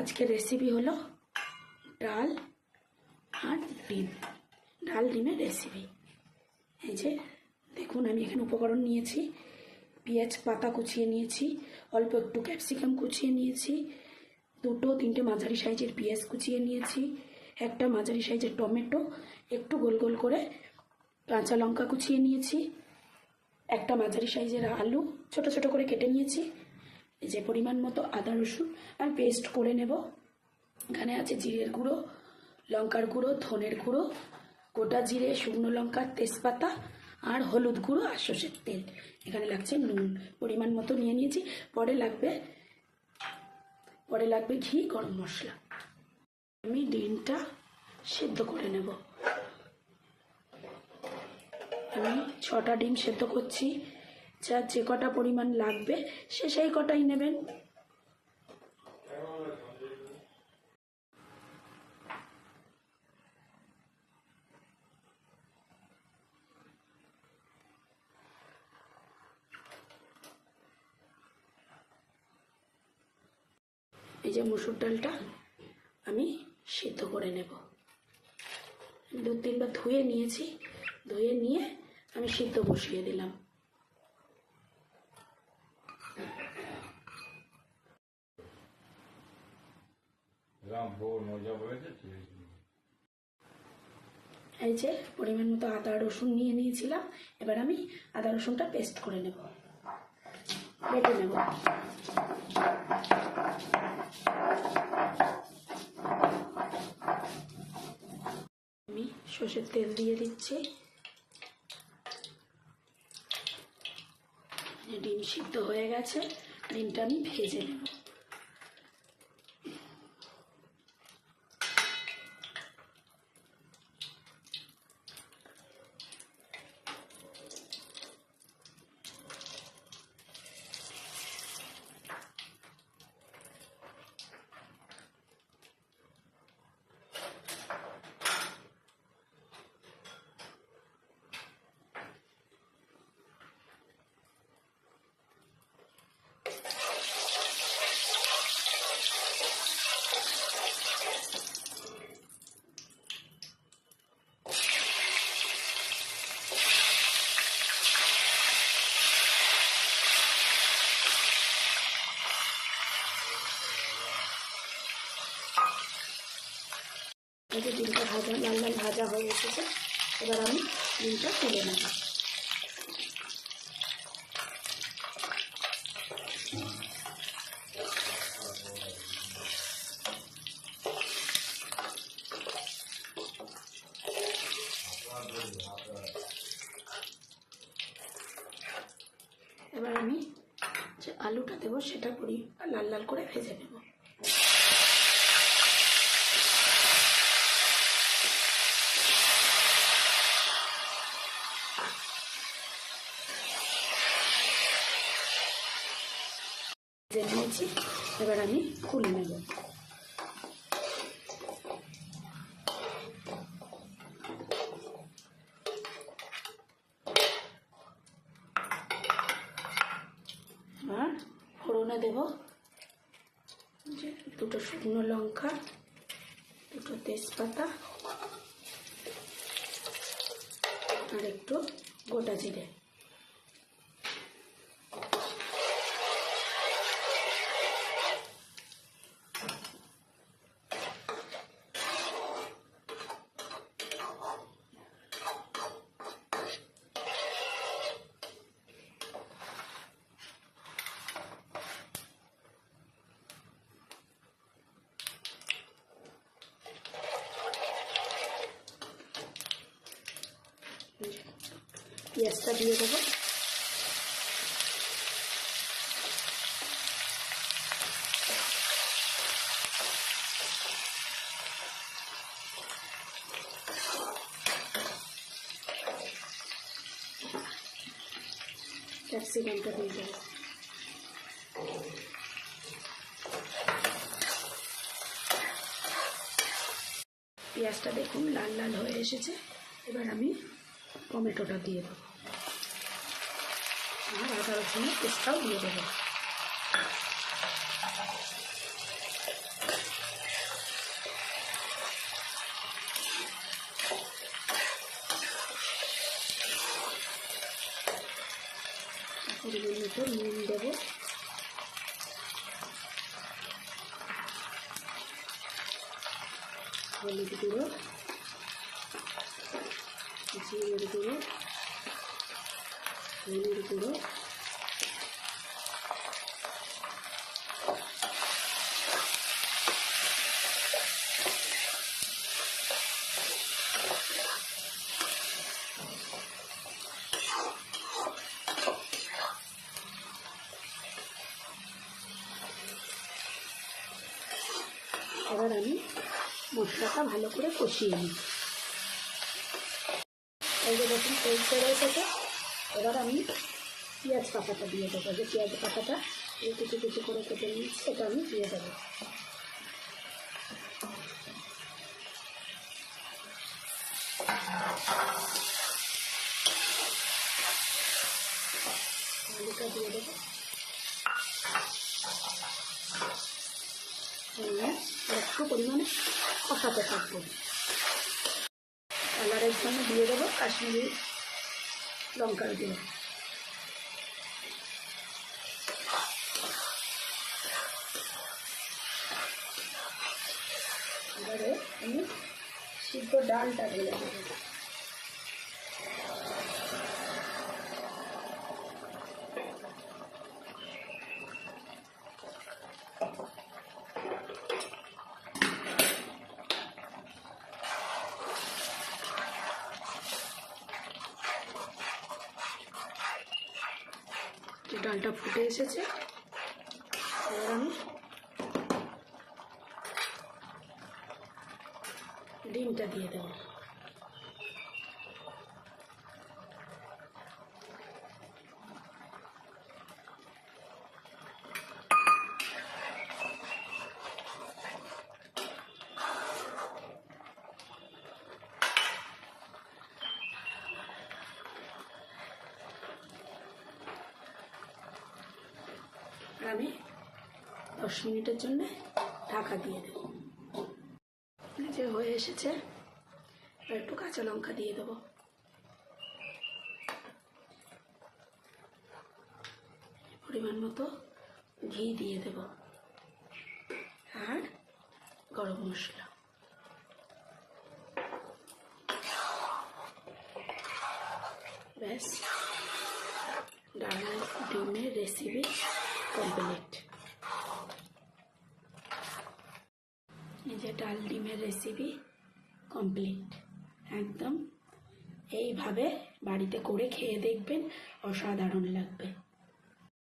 আজকের রেসিপি হলো ডাল আর ডিম। ডাল ডিমের রেসিপি এই যে, দেখুন, আমি এখানে উপকরণ নিয়েছি। পেঁয়াজ পাতা কুচিয়ে নিয়েছি, অল্প একটু ক্যাপসিকাম কুচিয়ে নিয়েছি, দুটো তিনটে মাঝারি সাইজের পেঁয়াজ কুচিয়ে নিয়েছি, একটা মাঝারি সাইজের টমেটো, একটু গোল গোল করে কাঁচা লঙ্কা কুচিয়ে নিয়েছি, একটা মাঝারি সাইজের আলু, ছোট ছোট করে কেটে নিয়েছি যে পরিমাণ মতো আদা রসুন আমি পেস্ট করে নেব। এখানে আছে জিরের গুঁড়ো, লঙ্কার গুঁড়ো, ধনের গুঁড়ো, গোটা জিরে, শুকনো লঙ্কা, তেজপাতা আর হলুদ গুঁড়ো আর সর্ষের তেল। এখানে লাগছে নুন। পরিমাণ মতো নিয়ে নিয়েছি। পরে লাগবে পরে লাগবে ঘি, গরম মশলা। আমি ডিমটা সেদ্ধ করে নেব। আমি ছটা ডিম সেদ্ধ করছি। যার যে কটা পরিমাণ লাগবে, সে সেই কটাই নেবেন। এই যে মুসুর ডালটা আমি সিদ্ধ করে নেব। দু তিনবার ধুয়ে নিয়েছি, ধুয়ে নিয়ে আমি সিদ্ধ বসিয়ে দিলাম। এই যে পরিমাণ মতো আদা, রসুন নিয়ে নিয়েছিলাম, এবার আমি আদা, রসুনটা পেস্ট করে নেব। বেটে নেব। আমি সর্ষের তেল দিয়ে দিচ্ছি। ডিম সিদ্ধ হয়ে গেছে, ডিমটা আমি ভেজে নেব। যে ডিমটা ভাজা লাল লাল ভাজা হয়ে এসেছে, এবার আমি ডিমটা তুলে নেব। এবার আমি যে আলুটা দেবো, সেটা করি, আর লাল লাল করে ভেজে নেব। ভেজে নিয়েছি। এবার আমি খুলে নেব। এবার ফোড়নে দেব দুটো শুকনো লঙ্কা, দুটো তেজপাতা, আর একটু গোটা জিরে। পেঁয়াজটা দিয়ে দেবো। ক্যাপসিকামটা দিয়ে দেবো। পেঁয়াজটা দেখুন লাল লাল হয়ে এসেছে। এবার আমি টমেটোটা দিয়ে দেবো। আদা রসুনের পেস্টটাও দিয়ে দেবো পরিমাণ মতো নুন দেবো হলুদ গুঁড়ো জিরে গুঁড়ো হলুদ গুঁড়ো। এবার আমি মশলাটা ভালো করে কষিয়ে নিই। এই যে দেখুন তেলতে রয়েছে এবার আমি পেঁয়াজ পাতাটা দিয়ে দেবো। যে পেঁয়াজ পাতাটা কুচি কুচি করে কেটে নিচ্ছি সেটা আমি দিয়ে দেবো। দিয়ে দেবো। পরিমাণে কষাতে থাকব। কালারের জন্য দিয়ে দেবো কাশ্মীরি লঙ্কার গুঁড়ো এবারে আমি সিদ্ধ ডালটা ঢেলে দেবো যে ডালটা ফুটে এসেছে। এবার আমি ডিমটা দিয়ে দেবো। আমি দশ মিনিটের জন্য ঢাকা দিয়ে দেবো। যে হয়ে এসেছে। একটু কাঁচা লঙ্কা দিয়ে দেবো। পরিমাণ মতো ঘি দিয়ে দেব। আর গরম মশলা। ব্যাস ডাল ডিমের রেসিপি কমপ্লিট এই যে ডাল ডিমের রেসিপি কমপ্লিট একদম এইভাবে বাড়িতে করে খেয়ে দেখবেন, অসাধারণ লাগবে।